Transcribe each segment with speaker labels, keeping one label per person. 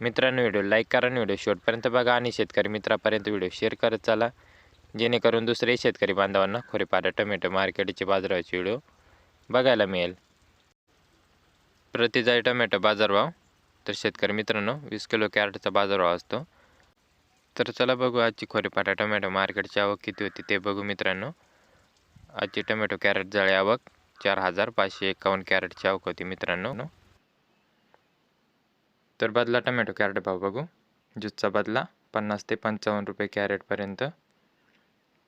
Speaker 1: मित्रांनो video like करा आणि व्हिडिओ शेवटपर्यंत बघा आणि शेतकरी मित्रापर्यंत व्हिडिओ शेअर करत चला. जेणेकरून दुसरे शेतकरी बांधवांना खोरेपाटा टोमॅटो मार्केटचे बाजाराचे व्हिडिओ बघायला मिळेल. प्रतिजाई टोमॅटो बाजारभाव. तर शेतकरी मित्रांनो वीस किलो कॅरेटचा बाजारभाव असतो. तर चला बघू आजची खोरेपाटा टोमॅटो मार्केटची आवक किती होती ते बघू मित्रांनो. आजची टोमॅटो कॅरेट जाळी आवक चार हजार पाचशे एकावन्न कॅरेटची आवक होती मित्रांनो. तर बदला टमॅटो कॅरेट भाव बघू. ज्यूसचा बदला पन्नास ते पंचावन्न रुपये कॅरेटपर्यंत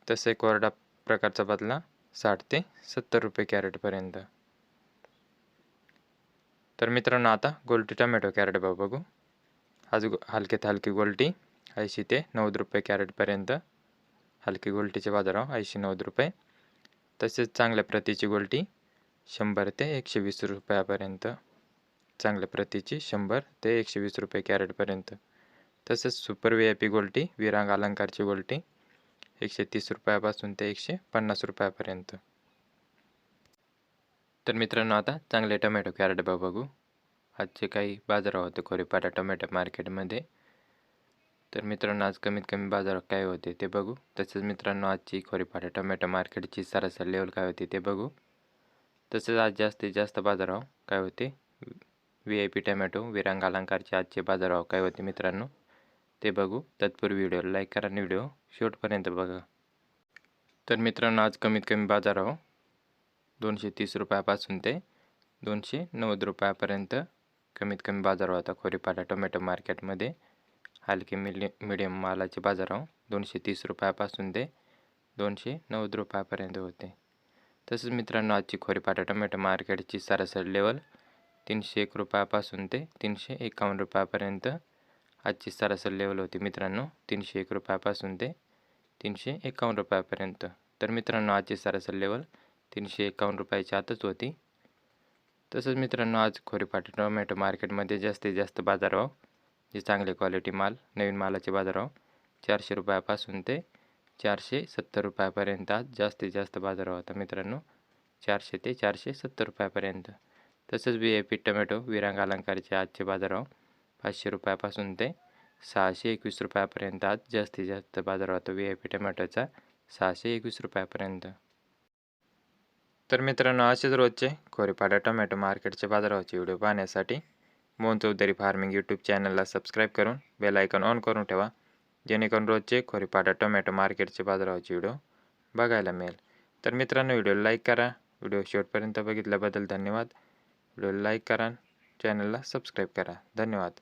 Speaker 1: तसे कोरडा प्रकारचा बदला साठ ते सत्तर रुपये कॅरेटपर्यंत तर मित्रांनो आता गोल्टी टमॅटो कॅरेट भाव बघू. आज हलक्यात हलकी गोल्टी ऐंशी ते नव्वद रुपये कॅरेटपर्यंत हलकी गोल्टीचे बाजाराव ऐंशी नव्वद रुपये. तसेच चांगल्या प्रतीची गोल्टी शंभर ते एकशे वीस रुपयापर्यंत. चांगल्या प्रतीची शंभर ते एकशे वीस रुपये कॅरेटपर्यंत तसेच सुपर व्ही आय पी गोल्टी विरांग अलंकारची गोल्टी एकशे तीस रुपयापासून ते एकशे पन्नास रुपयापर्यंत. तर मित्रांनो आता चांगले टोमॅटो कॅरेट बघू. आजचे काही बाजाराव होते खोरेपाटा टोमॅटो मार्केटमध्ये. तर मित्रांनो आज कमीत कमी बाजार काय होते ते बघू. तसेच मित्रांनो आजची खोरेपाटा टोमॅटो मार्केटची सरासरी लेवल काय होती ते बघू. तसेच आज जास्तीत जास्त बाजाराव काय होते? व्ही आय पी टमॅटो विरांग अलंकारचे आजचे बाजारभाव काय होते मित्रांनो? ते बघू. तत्पूर्वी व्हिडिओ लाईक करा आणि व्हिडिओ शेवटपर्यंत बघा. तर मित्रांनो आज कमीत कमी बाजारभाव दोनशे तीस रुपयापासून ते दोनशे नव्वद रुपयापर्यंत कमीत कमी बाजार होता खोरीपाटा टोमॅटो मार्केटमध्ये हलके मिली मिडियम मालाचे बाजारभाव दोनशे तीस रुपयापासून ते दोनशे नव्वद रुपयापर्यंत होते. तसेच मित्रांनो आजची खोरीपाटा टोमॅटो मार्केटची सरासरी लेवल तीनशे एक रुपयापासून ते तीनशे एकावन्न रुपयापर्यंत आजची सरासरी लेवल होती मित्रांनो. तीनशे एक रुपयापासून ते तीनशे एकावन्न रुपयापर्यंत. तर मित्रांनो आजची सरासरी लेवल तीनशे एकावन्न रुपयाच्या आतच होती. तसंच मित्रांनो आज खोरीपाटी टोमॅटो मार्केटमध्ये जास्तीत जास्त बाजारभाव जे चांगले क्वालिटी माल नवीन मालाचे बाजारभाव चारशे रुपयापासून ते चारशे सत्तर रुपयापर्यंत आज जास्तीत जास्त बाजारभाव होता मित्रांनो. चारशे ते चारशे सत्तर रुपयापर्यंत. तसंच बी ए पी टमॅटो विरांग अलंकारचे आजचे बाजारभाव पाचशे रुपयापासून ते सहाशे एकवीस रुपयापर्यंत. आज जास्तीत जास्त बाजार होतो व्ही आय पी टमॅटोचा सहाशे एकवीस रुपयापर्यंत. तर मित्रांनो असेच रोजचे खोरेपाडा टोमॅटो मार्केटचे बाजारावरचे व्हिडिओ पाहण्यासाठी मोहन चौधरी फार्मिंग यूट्यूब चॅनलला सबस्क्राईब करून बेल आयकॉन ऑन करून ठेवा जेणेकरून रोजचे खोरेपाडा टोमॅटो मार्केटचे बाजारावरचे व्हिडिओ बघायला मिळेल. तर मित्रांनो व्हिडिओ लाईक करा. व्हिडिओ शेवटपर्यंत बघितल्याबद्दल धन्यवाद. व्हिडिओ लाईक करा चॅनलला सबस्क्राईब करा. धन्यवाद.